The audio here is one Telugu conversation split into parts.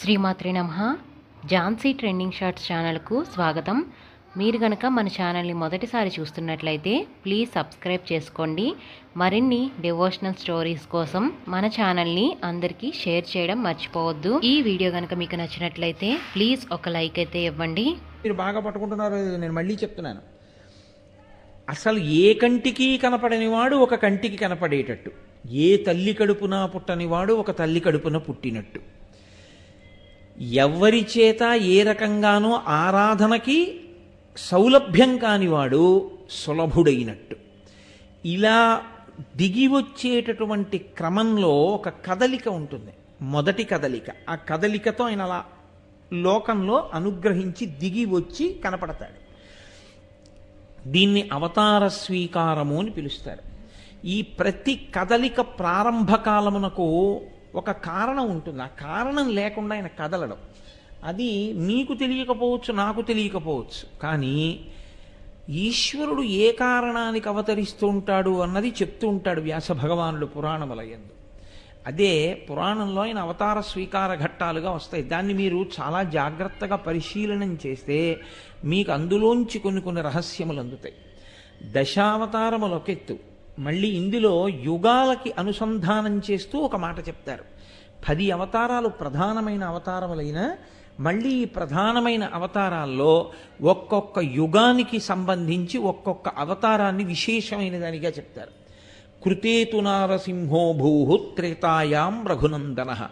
శ్రీమాత్రి నమ. ఝాన్సీ ట్రెండింగ్ షార్ట్స్ ఛానల్కు స్వాగతం. మీరు గనక మన ఛానల్ని మొదటిసారి చూస్తున్నట్లయితే ప్లీజ్ సబ్స్క్రైబ్ చేసుకోండి. మరిన్ని డివోషనల్ స్టోరీస్ కోసం మన ఛానల్ని అందరికీ షేర్ చేయడం మర్చిపోవద్దు. ఈ వీడియో కనుక మీకు నచ్చినట్లయితే ప్లీజ్ ఒక లైక్ అయితే ఇవ్వండి. మీరు బాగా పట్టుకుంటున్నారో నేను మళ్ళీ చెప్తున్నాను. అసలు ఏ కంటికి కనపడని వాడు ఒక కంటికి కనపడేటట్టు. ఏ తల్లి కడుపున పుట్టని వాడు ఒక తల్లి కడుపున పుట్టినట్టు. ఎవరి చేత ఏ రకంగానో ఆరాధనకి సౌలభ్యం కానివాడు సులభుడైనట్టు. ఇలా దిగి వచ్చేటటువంటి క్రమంలో ఒక కదలిక ఉంటుంది. మొదటి కదలిక. ఆ కదలికతో ఆయన అలా లోకంలో అనుగ్రహించి దిగి వచ్చి కనపడతాడు. దీన్ని అవతార స్వీకారము అని పిలుస్తారు. ఈ ప్రతి కదలిక ప్రారంభ కాలమునకు ఒక కారణం ఉంటుంది. ఆ కారణం లేకుండా ఆయన కదలడం. అది మీకు తెలియకపోవచ్చు నాకు తెలియకపోవచ్చు. కానీ ఈశ్వరుడు ఏ కారణానికి అవతరిస్తూ ఉంటాడు అన్నది చెప్తూ ఉంటాడు వ్యాస భగవానుడు పురాణములయందు అదే పురాణంలో ఆయన అవతార స్వీకార ఘట్టాలుగా వస్తాయి. దాన్ని మీరు చాలా జాగ్రత్తగా పరిశీలనం చేస్తే మీకు అందులోంచి కొన్ని కొన్ని రహస్యములు అందుతాయి. దశావతారములు ఒక ఎత్తు మళ్ళీ ఇందులో యుగాలకి అనుసంధానం చేస్తూ ఒక మాట చెప్తారు. పది అవతారాలు ప్రధానమైన అవతారములైన మళ్ళీ ఈ ప్రధానమైన అవతారాల్లో ఒక్కొక్క యుగానికి సంబంధించి ఒక్కొక్క అవతారాన్ని విశేషమైన దానిగా చెప్తారు. కృతేతు నారసింహో భూ త్రేతాయాం రఘునందన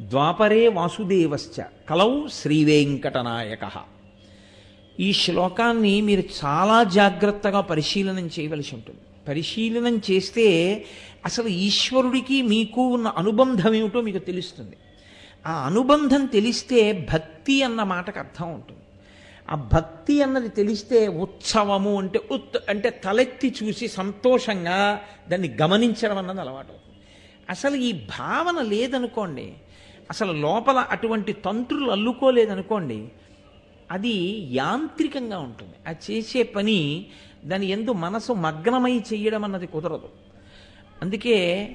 ద్వాపరే వాసుదేవశ్చ కలౌ శ్రీవేంకటనాయక. ఈ శ్లోకాన్ని మీరు చాలా జాగ్రత్తగా పరిశీలనం చేయవలసి ఉంటుంది. పరిశీలనం చేస్తే అసలు ఈశ్వరుడికి మీకు ఉన్న అనుబంధం ఏమిటో మీకు తెలుస్తుంది. ఆ అనుబంధం తెలిస్తే భక్తి అన్న మాటకు అర్థం ఉంటుంది. ఆ భక్తి అన్నది తెలిస్తే ఉత్సవము అంటే ఉత్ అంటే తలెత్తి చూసి సంతోషంగా దాన్ని గమనించడం అన్నది అలవాటు అసలు ఈ భావన లేదనుకోండి అసలు లోపల అటువంటి తంత్రులు అల్లుకోలేదనుకోండి అది యాంత్రికంగా ఉంటుంది. ఆ చేసే పని దాని ఎందు మనసు మగ్నమై చెయ్యడం అన్నది కుదరదు. అందుకే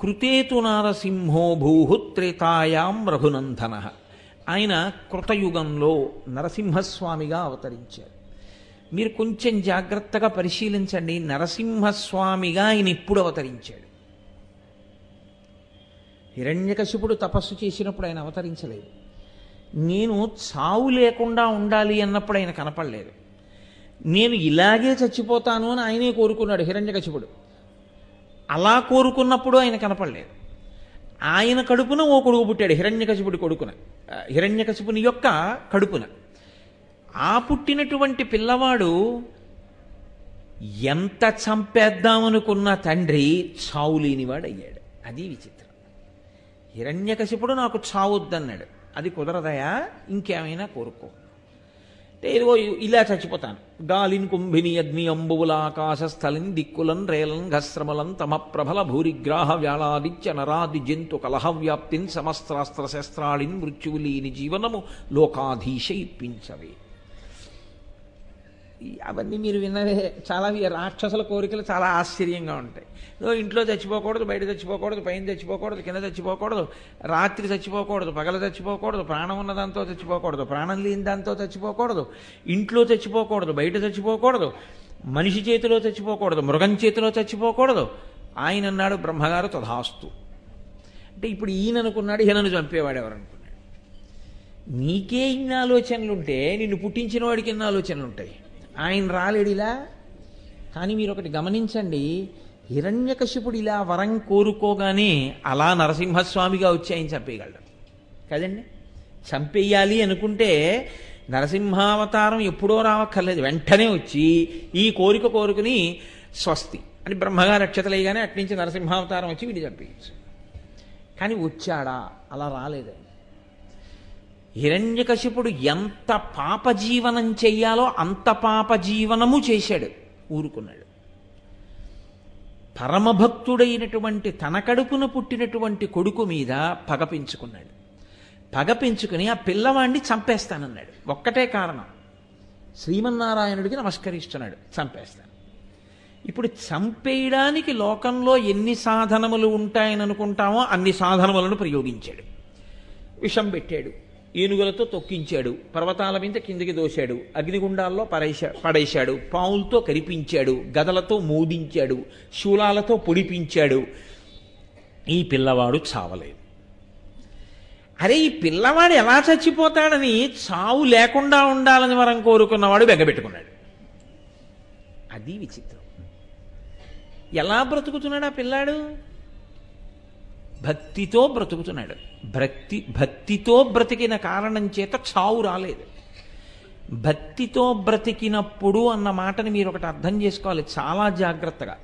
కృతేతు నారసింహో భూహుత్రేతాయాం రఘునందన. ఆయన కృతయుగంలో నరసింహస్వామిగా అవతరించారు. మీరు కొంచెం జాగ్రత్తగా పరిశీలించండి నరసింహస్వామిగా ఆయన ఇప్పుడు అవతరించాడు. హిరణ్యకశిపుడు తపస్సు చేసినప్పుడు ఆయన అవతరించలేదు. నేను చావు లేకుండా ఉండాలి అన్నప్పుడు ఆయన కనపడలేదు. నేను ఇలాగే చచ్చిపోతాను అని ఆయనే కోరుకున్నాడు హిరణ్యకశిపుడు. అలా కోరుకున్నప్పుడు ఆయన కనపడలేదు. ఆయన కడుపున ఓ కొడుకు పుట్టాడు హిరణ్యకశిపుడి కొడుకున. హిరణ్యకశిపుని యొక్క కడుపున. ఆ పుట్టినటువంటి పిల్లవాడు ఎంత చంపేద్దామనుకున్న తండ్రి చావు లేనివాడు అయ్యాడు అది విచిత్రం. హిరణ్యకశిపుడు నాకు చావొద్దన్నాడు. అది కుదరదయా? ఇంకేమైనా కోరుకో. ఏదో ఇలా చచ్చిపోతాను. గాలిన్ కుంభిని అగ్ని అంబువుల ఆకాశ ఆకాశస్థలిన్ దిక్కులన్ రేలన్ ఘస్రమలన్ తమ ప్రబల భూరిగ్రాహ వ్యాళాదిత్య నరాది జంతు కలహవ్యాప్తిన్ సమస్త్రాస్త్ర శస్త్రాళిన్ మృత్యువులీని జీవనము లోకాధీశ ఇప్పించవే అవన్నీ మీరు విన్నవే చాలా రాక్షసుల కోరికలు చాలా ఆశ్చర్యంగా ఉంటాయి. ఇంట్లో చచ్చిపోకూడదు బయట చచ్చిపోకూడదు పైన చచ్చిపోకూడదు కింద చచ్చిపోకూడదు రాత్రి చచ్చిపోకూడదు పగల చచ్చిపోకూడదు ప్రాణం ఉన్న దాంతో చచ్చిపోకూడదు ప్రాణం లేని దాంతో చచ్చిపోకూడదు ఇంట్లో చచ్చిపోకూడదు బయట చచ్చిపోకూడదు మనిషి చేతిలో చచ్చిపోకూడదు మృగం చేతిలో చచ్చిపోకూడదు. ఆయన అన్నాడు బ్రహ్మగారు తథాస్తు. అంటే ఇప్పుడు ఈయన అనుకున్నాడు ఈయనను చంపేవాడు ఎవరనుకున్నాడు నీకే ఇన్ని ఆలోచనలుంటే నిన్ను పుట్టించిన వాడికి ఎన్ని ఆలోచనలు ఉంటాయి ఆయన రాలేడిలా కానీ మీరు ఒకటి గమనించండి హిరణ్యకశిపుడు ఇలా వరం కోరుకోగానే అలా నరసింహస్వామిగా వచ్చి ఆయన చంపేయగలడు. కదండి? చంపేయాలి అనుకుంటే నరసింహావతారం ఎప్పుడో రావక్కర్లేదు. వెంటనే వచ్చి ఈ కోరిక కోరుకుని స్వస్తి. అని బ్రహ్మగారు అక్షతలేయగానే అట్నుంచి నరసింహావతారం వచ్చి వీడి చంపేయచ్చు. కానీ వచ్చాడా? అలా రాలేదు హిరణ్యకశిపుడు ఎంత పాప జీవనం చెయ్యాలో అంత పాప జీవనము చేశాడు ఊరుకున్నాడు. పరమభక్తుడైనటువంటి తన కడుపున పుట్టినటువంటి కొడుకు మీద పగ పెంచుకున్నాడు. పగ పెంచుకుని ఆ పిల్లవాడిని చంపేస్తానన్నాడు. ఒక్కటే కారణం శ్రీమన్నారాయణుడికి నమస్కరిస్తున్నాడు చంపేస్తాను. ఇప్పుడు చంపేయడానికి లోకంలో ఎన్ని సాధనములు ఉంటాయని అనుకుంటామో అన్ని సాధనములను ప్రయోగించాడు. విషం పెట్టాడు ఏనుగులతో తొక్కించాడు. పర్వతాల మీద కిందికి దోశాడు. అగ్నిగుండాల్లో పరేశా పడేశాడు. పావులతో కరిపించాడు. గదలతో మోదించాడు. శూలాలతో పొడిపించాడు. ఈ పిల్లవాడు చావలేదు. అరే ఈ పిల్లవాడు ఎలా చచ్చిపోతాడని చావు లేకుండా ఉండాలని వరం కోరుకున్నవాడు బెగబెట్టుకున్నాడు అది విచిత్రం. ఎలా బ్రతుకుతున్నాడు ఆ పిల్లాడు? భక్తితో బ్రతుకుతున్నాడు. భక్తి భక్తితో బ్రతికిన కారణం చేత చావు రాలేదు. భక్తితో బ్రతికినప్పుడు అన్న మాటని మీరు ఒకటి అర్థం చేసుకోవాలి చాలా జాగ్రత్తగా.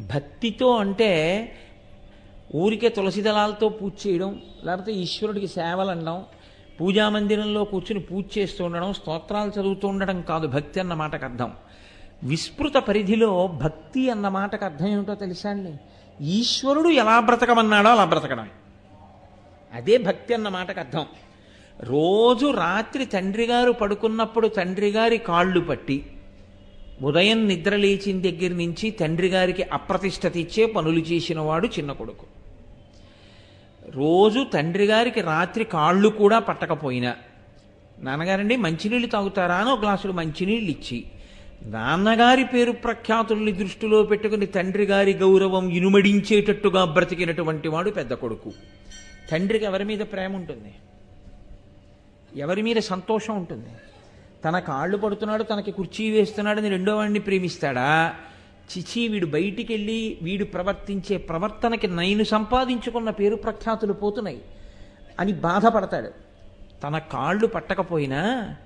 భక్తితో అంటే ఊరికే తులసి దళాలతో పూజ చేయడం లేకపోతే ఈశ్వరుడికి సేవలు అనడం పూజా మందిరంలో కూర్చుని పూజ చేస్తూ ఉండడం స్తోత్రాలు చదువుతూ ఉండడం కాదు భక్తి అన్న మాటకు అర్థం. విస్తృత పరిధిలో భక్తి అన్న మాటకు అర్థం ఏమిటో తెలుసా అండి? ఈశ్వరుడు ఎలా బ్రతకమన్నాడో అలా బ్రతకడమే. అదే భక్తి అన్న మాటకు అర్థం. రోజు రాత్రి తండ్రి గారు పడుకున్నప్పుడు తండ్రి గారి కాళ్ళు పట్టి ఉదయం నిద్ర లేచిన దగ్గర నుంచి తండ్రి గారికి అప్రతిష్టత ఇచ్చే పనులు చేసినవాడు చిన్న కొడుకు. రోజు తండ్రి గారికి రాత్రి కాళ్ళు కూడా పట్టకపోయినా నాన్నగారండి మంచినీళ్ళు తాగుతారా అని ఒక గ్లాసుడు మంచినీళ్ళు ఇచ్చి నాన్నగారి పేరు ప్రఖ్యాతుల్ని దృష్టిలో పెట్టుకుని తండ్రి గారి గౌరవం ఇనుమడించేటట్టుగా బ్రతికినటువంటి వాడు పెద్ద కొడుకు. తండ్రికి ఎవరి మీద ప్రేమ ఉంటుంది? ఎవరి మీద సంతోషం ఉంటుంది? తన కాళ్ళు పడుతున్నాడు తనకి కుర్చీ వేస్తున్నాడని రెండో వాడిని ప్రేమిస్తాడా? చిచి వీడు బయటికి వెళ్ళి వీడు ప్రవర్తించే ప్రవర్తనకి నైను సంపాదించుకున్న పేరు ప్రఖ్యాతులు పోతున్నాయి అని బాధపడతాడు. తన కాళ్ళు పట్టకపోయినా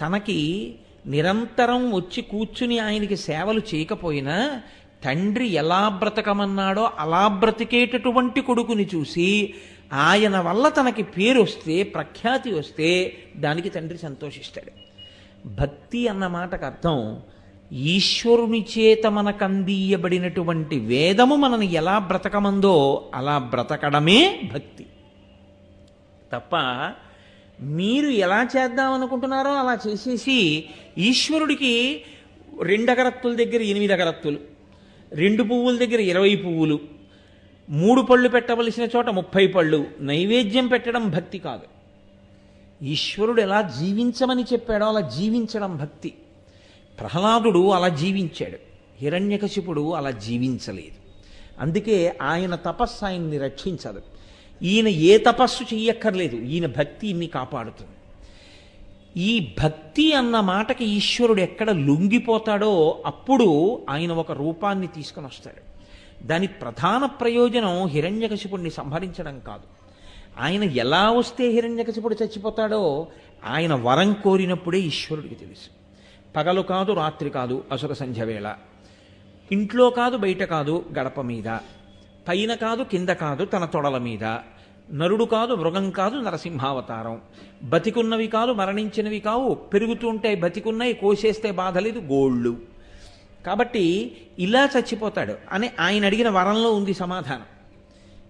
తనకి నిరంతరం వచ్చి కూర్చుని ఆయనకి సేవలు చేయకపోయినా తండ్రి ఎలా బ్రతకమన్నాడో అలా బ్రతికేటటువంటి కొడుకుని చూసి ఆయన వల్ల తనకి పేరు వస్తే ప్రఖ్యాతి వస్తే దానికి తండ్రి సంతోషిస్తాడు. భక్తి అన్న మాటకు అర్థం ఈశ్వరుని చేత మనకు అందియబడినటువంటి వేదము మనని ఎలా బ్రతకమందో అలా బ్రతకడమే భక్తి. తప్ప మీరు ఎలా చేద్దాం అనుకుంటున్నారో అలా చేసేసి ఈశ్వరుడికి రెండు అగరత్తుల దగ్గర ఎనిమిది అగరత్తులు రెండు పువ్వుల దగ్గర ఇరవై పువ్వులు మూడు పళ్ళు పెట్టవలసిన చోట ముప్పై పళ్ళు నైవేద్యం పెట్టడం భక్తి కాదు. ఈశ్వరుడు ఎలా జీవించమని చెప్పాడో అలా జీవించడం భక్తి. ప్రహ్లాదుడు అలా జీవించాడు హిరణ్యకశిపుడు అలా జీవించలేదు. అందుకే ఆయన తపస్సు ఆయన్ని రక్షించదు. ఈయన ఏ తపస్సు చెయ్యక్కర్లేదు. ఈయన భక్తి ఇన్ని కాపాడుతుంది. ఈ భక్తి అన్న మాటకి ఈశ్వరుడు ఎక్కడ లొంగిపోతాడో అప్పుడు ఆయన ఒక రూపాన్ని తీసుకొని వస్తాడు. దాని ప్రధాన ప్రయోజనం హిరణ్యకశిపుడిని సంహరించడం కాదు. ఆయన ఎలా వస్తే హిరణ్యకశిపుడు చచ్చిపోతాడో ఆయన వరం కోరినప్పుడే ఈశ్వరుడికి తెలుసు. పగలు కాదు రాత్రి కాదు అసుర సంధ్య వేళ. ఇంట్లో కాదు బయట కాదు గడప మీద. పైన కాదు కింద కాదు తన తొడల మీద. నరుడు కాదు మృగం కాదు నరసింహావతారం. బతికున్నవి కాదు మరణించినవి కావు. పెరుగుతుంటే బతికున్నాయి కోసేస్తే బాధ లేదు గోళ్ళు. కాబట్టి ఇలా చచ్చిపోతాడు అని ఆయన అడిగిన వరంలో ఉంది సమాధానం.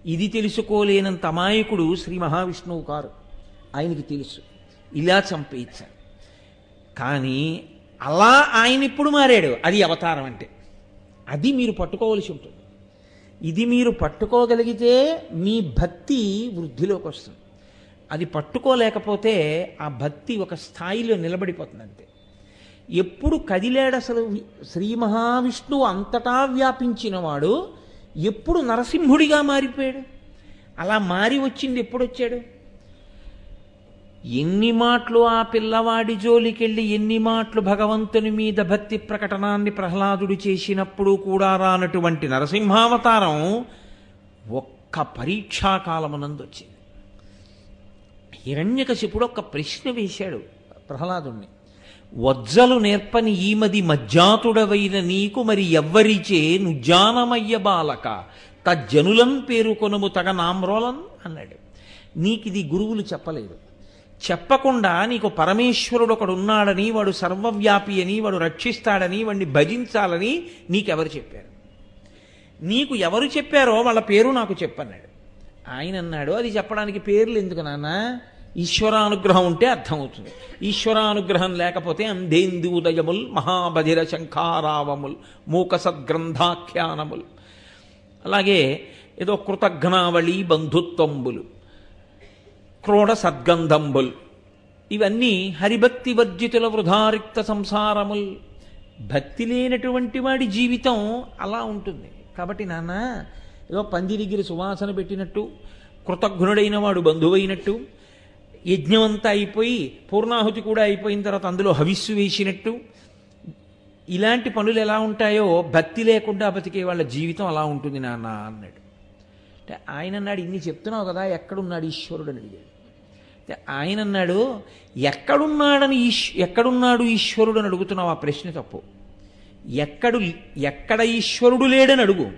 ఇది తెలుసుకోలేనంత అమాయకుడు శ్రీ మహావిష్ణువు కారు. ఆయనకి తెలుసు. ఇలా చంపేయించాడు కానీ అలా ఆయన ఇప్పుడు మారాడు. అది అవతారం అంటే. అది మీరు పట్టుకోవలసి ఉంటుంది. ఇది మీరు పట్టుకోగలిగితే మీ భక్తి వృద్ధిలోకి వస్తుంది. అది పట్టుకోలేకపోతే ఆ భక్తి ఒక స్థాయిలో నిలబడిపోతుంది అంతే. ఎప్పుడు కదిలేడు అసలు శ్రీ మహావిష్ణువు అంతటా వ్యాపించినవాడు ఎప్పుడు నరసింహుడిగా మారిపోయాడు? అలా మారి వచ్చింది ఎప్పుడొచ్చాడు ఎన్ని మాటలు ఆ పిల్లవాడి జోలికెళ్ళి ఎన్ని మాటలు భగవంతుని మీద భక్తి ప్రకటనాన్ని ప్రహ్లాదుడు చేసినప్పుడు కూడా రానటువంటి నరసింహావతారం ఒక్క పరీక్షాకాలమునందు వచ్చింది హిరణ్యకశిపుడు ఒక ప్రశ్న వేశాడు ప్రహ్లాదుణ్ణి. వజ్జలు నేర్పని ఈమది మజ్జాతుడవైన నీకు మరి ఎవ్వరిచే నుజ్జానమయ్య బాలక తజ్జనులం పేరుకొనము తగ నామ్రోలం అన్నాడు. నీకిది గురువులు చెప్పలేదు. చెప్పకుండా నీకు పరమేశ్వరుడు ఒకడు ఉన్నాడని వాడు సర్వవ్యాపి అని వాడు రక్షిస్తాడని వాడిని భజించాలని నీకెవరు చెప్పారు? నీకు ఎవరు చెప్పారో వాళ్ళ పేరు నాకు చెప్పన్నాడు. ఆయన అన్నాడు అది చెప్పడానికి పేర్లు ఎందుకు నాన్న? ఈశ్వరానుగ్రహం ఉంటే అర్థమవుతుంది. ఈశ్వరానుగ్రహం లేకపోతే అంధేందుదయముల్ మహాబధిర శంఖారావముల్ మూక సద్గ్రంథాఖ్యానముల్ అలాగే ఏదో కృతజ్ఞావళి బంధుత్వంబులు. క్రోడ సద్గంధంబుల్. ఇవన్నీ హరిభక్తి వర్జితుల వృధారిక్త సంసారముల్. భక్తి లేనటువంటి వాడి జీవితం అలా ఉంటుంది. కాబట్టి నాన్న ఏదో పంది దగ్గర సువాసన పెట్టినట్టు కృతజ్ఞుడైన వాడు బంధువైనట్టు యజ్ఞం అంతా అయిపోయి పూర్ణాహుతి కూడా అయిపోయిన తర్వాత అందులో హవిస్సు వేసినట్టు ఇలాంటి పనులు ఎలా ఉంటాయో భక్తి లేకుండా బతికే వాళ్ళ జీవితం అలా ఉంటుంది నాన్న అన్నాడు. అంటే ఆయన అన్నాడు ఇన్ని చెప్తున్నావు కదా ఎక్కడున్నాడు ఈశ్వరుడు? అని అడిగాడు. ఆయన అన్నాడు ఎక్కడున్నాడని ఈశ్ ఎక్కడున్నాడు ఈశ్వరుడు అని అడుగుతున్నావు? ఆ ప్రశ్న తప్పు. ఎక్కడు ఎక్కడ ఈశ్వరుడు లేడని అడుగు.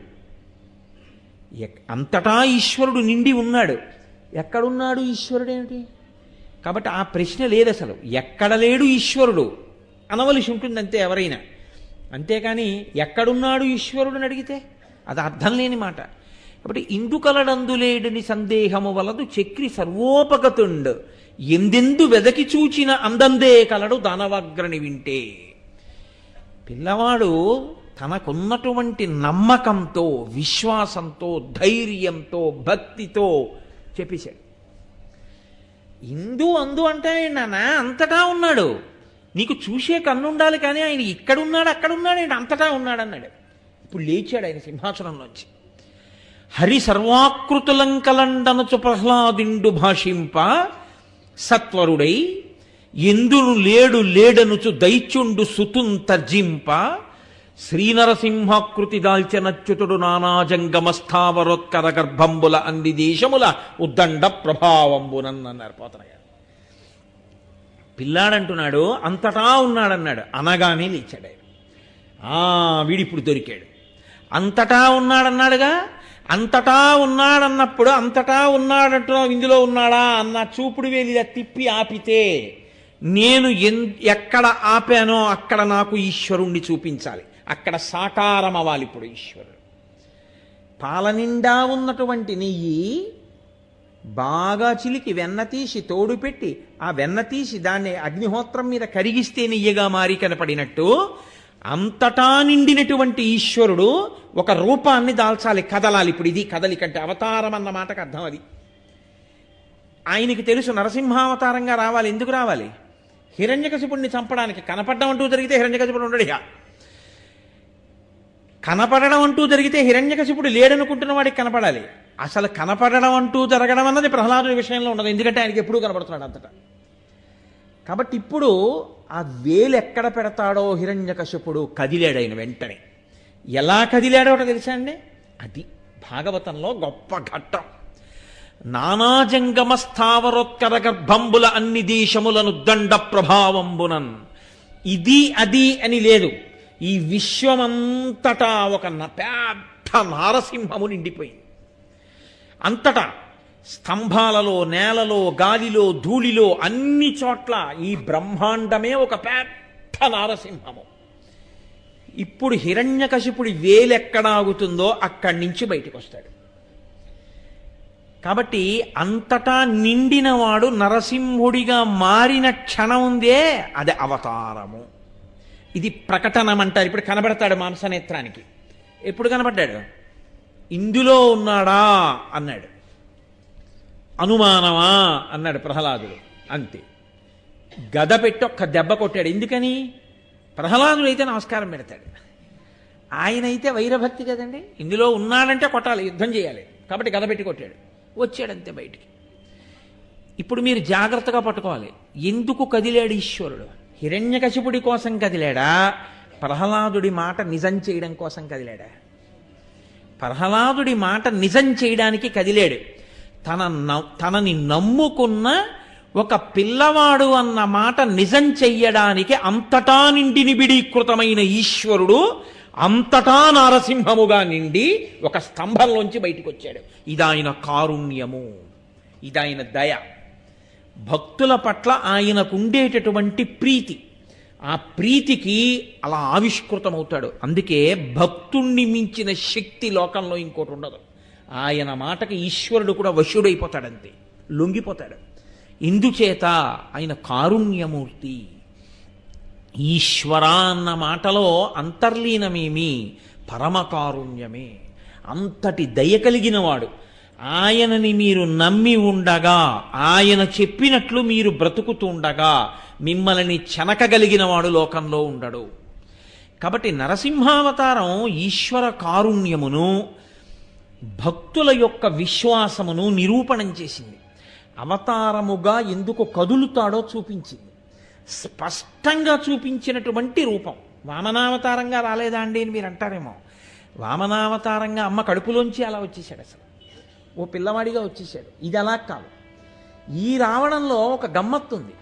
ఎక్- అంతటా ఈశ్వరుడు నిండి ఉన్నాడు. ఎక్కడున్నాడు ఈశ్వరుడు ఏమిటి? కాబట్టి ఆ ప్రశ్న లేదు అసలు. ఎక్కడ లేడు ఈశ్వరుడు? అనవలసి ఉంటుంది అంతే ఎవరైనా. అంతేకాని ఎక్కడున్నాడు ఈశ్వరుడు అని అడిగితే అది అర్థం లేని మాట. కాబట్టి ఇందుకలడందులేడని సందేహము వలదు చక్రి సర్వోపగతుండు. ఎందెందు వెదకి చూచిన అందందే కలడు దానవాగ్రని వింటే. పిల్లవాడు తనకున్నటువంటి నమ్మకంతో విశ్వాసంతో ధైర్యంతో భక్తితో చెప్పేశాడు. ఇందు అందు అంటే నానా అంతటా ఉన్నాడు. నీకు చూసే కన్నుండాలి కానీ ఆయన ఇక్కడున్నాడు అక్కడున్నాడు ఆయన అంతటా ఉన్నాడు అన్నాడు ఇప్పుడు లేచాడు ఆయన సింహాసనంలోంచి. హరి సర్వాకృతులంకలండనచు ప్రహ్లాదిండు భాషింప సత్వరుడై ఎందును లేడు లేడనుచు దైత్యుండు సుతుం తర్జింప శ్రీనరసింహాకృతి దాల్చనచ్యుతుడు నానాజంగమస్థావరోత్కర గర్భంబుల అన్ని దేశముల ఉద్దండ ప్రభావంబునన్నారు పోతన పిల్లాడంటున్నాడు అంతటా ఉన్నాడన్నాడు. అనగానే లేచాడు ఆయన. ఆ వీడిప్పుడు దొరికాడు. అంతటా ఉన్నాడన్నాడుగా? అంతటా ఉన్నాడన్నప్పుడు అంతటా ఉన్నాడంటున్నావు ఇందులో ఉన్నాడా అన్న చూపుడు వేలిగా తిప్పి ఆపితే నేను ఎన్ ఎక్కడ ఆపానో అక్కడ నాకు ఈశ్వరుణ్ణి చూపించాలి. అక్కడ సాకారం అవ్వాలి ఇప్పుడు ఈశ్వరుడు. పాలనిండా ఉన్నటువంటి నెయ్యి బాగా చిలికి వెన్న తీసి తోడు పెట్టి ఆ వెన్న తీసి దాన్ని అగ్నిహోత్రం మీద కరిగిస్తే నెయ్యగా మారి కనపడినట్టు అంతటా నిండినటువంటి ఈశ్వరుడు ఒక రూపాన్ని దాల్చాలి కదలాలి. ఇప్పుడు ఇది కదలికంటే అవతారం అన్న మాటకు అర్థం అది. ఆయనకి తెలుసు నరసింహావతారంగా రావాలి ఎందుకు రావాలి? హిరణ్యకశిపుడిని చంపడానికి కనపడడం అంటూ జరిగితే హిరణ్యకశిపుడు ఉండడు ఇక కనపడడం అంటూ జరిగితే హిరణ్యకశిపుడు లేడనుకుంటున్న వాడికి కనపడాలి. అసలు కనపడడం అంటూ జరగడం అన్నది ప్రహ్లాదుడి విషయంలో ఉండదు ఎందుకంటే ఆయనకి ఎప్పుడూ కనపడుతున్నాడు అంతటా. కాబట్టి ఇప్పుడు ఆ వేలు ఎక్కడ పెడతాడో హిరణ్యకశిపుడు కదిలాడు ఆయన వెంటనే. ఎలా కదిలాడో తెలుసా అండి? అది భాగవతంలో గొప్ప ఘట్టం. నానాజంగమ స్థావరోత్కర గర్భంబుల అన్ని దేశములను దండ ప్రభావంబునన్. ఇది అది అని లేదు. ఈ విశ్వమంతటా ఒక న- పెద్ద నారసింహము నిండిపోయింది. అంతటా స్తంభాలలో నేలలో గాలిలో ధూళిలో అన్ని చోట్ల ఈ బ్రహ్మాండమే ఒక పెద్ద నారసింహము. ఇప్పుడు హిరణ్యకశిపుడి వేలెక్కడాగుతుందో అక్కడి నుంచి బయటకు వస్తాడు కాబట్టి అంతటా నిండినవాడు నరసింహుడిగా మారిన క్షణం ఉందే అది అవతారము. ఇది ప్రకటనం అంటారు ఇప్పుడు కనబడతాడు మాంసనేత్రానికి ఎప్పుడు కనబడ్డాడు? ఇందులో ఉన్నాడా? అన్నాడు. అనుమానమా? అన్నాడు ప్రహ్లాదుడు. అంతే. గద పెట్టి ఒక్క దెబ్బ కొట్టాడు. ఎందుకని? ప్రహ్లాదుడు అయితే నమస్కారం పెడతాడు. ఆయన అయితే వైరభక్తి కదండి. ఇందులో ఉన్నాడంటే కొట్టాలి యుద్ధం చేయాలి. కాబట్టి గద పెట్టి కొట్టాడు. వచ్చాడంతే బయటికి. ఇప్పుడు మీరు జాగ్రత్తగా పట్టుకోవాలి. ఎందుకు కదిలాడు ఈశ్వరుడు? హిరణ్యకశిపుడి కోసం కదిలాడా? ప్రహ్లాదుడి మాట నిజం చేయడం కోసం కదిలాడా? ప్రహ్లాదుడి మాట నిజం చేయడానికి కదిలాడు. తన తనని నమ్ముకున్న ఒక పిల్లవాడు అన్న మాట నిజం చెయ్యడానికి అంతటా నిండి నిబిడీకృతమైన ఈశ్వరుడు అంతటా నారసింహముగా నిండి ఒక స్తంభంలోంచి బయటకు వచ్చాడు ఇదాయన కారుణ్యము. ఇదాయన దయ. భక్తుల పట్ల ఆయనకు ఉండేటటువంటి ప్రీతి. ఆ ప్రీతికి అలా ఆవిష్కృతమవుతాడు. అందుకే భక్తుణ్ణి మించిన శక్తి లోకంలో ఇంకోటి ఉండదు. ఆయన మాటకి ఈశ్వరుడు కూడా వశుడైపోతాడంతే లొంగిపోతాడు. ఇందుచేత ఆయన కారుణ్యమూర్తి. ఈశ్వర అన్న మాటలో అంతర్లీనమేమి పరమ కారుణ్యమే అంతటి దయ కలిగిన వాడు ఆయనని మీరు నమ్మి ఉండగా ఆయన చెప్పినట్లు మీరు బ్రతుకుతుండగా మిమ్మల్ని చెనకగలిగిన వాడు లోకంలో ఉండడు. కాబట్టి నరసింహావతారం ఈశ్వర కారుణ్యమును భక్తుల యొక్క విశ్వాసమును నిరూపణం చేసింది. అవతారముగా ఎందుకు కదులుతాడో చూపించింది. స్పష్టంగా చూపించినటువంటి రూపం. వామనావతారంగా రాలేదా అండి అని మీరు అంటారేమో. వామనావతారంగా అమ్మ కడుపులోంచి అలా వచ్చేసాడు అసలు. ఓ పిల్లవాడిగా వచ్చేసాడు ఇది అలా కాదు. ఈ రావడంలో ఒక గమ్మత్తు ఉంది.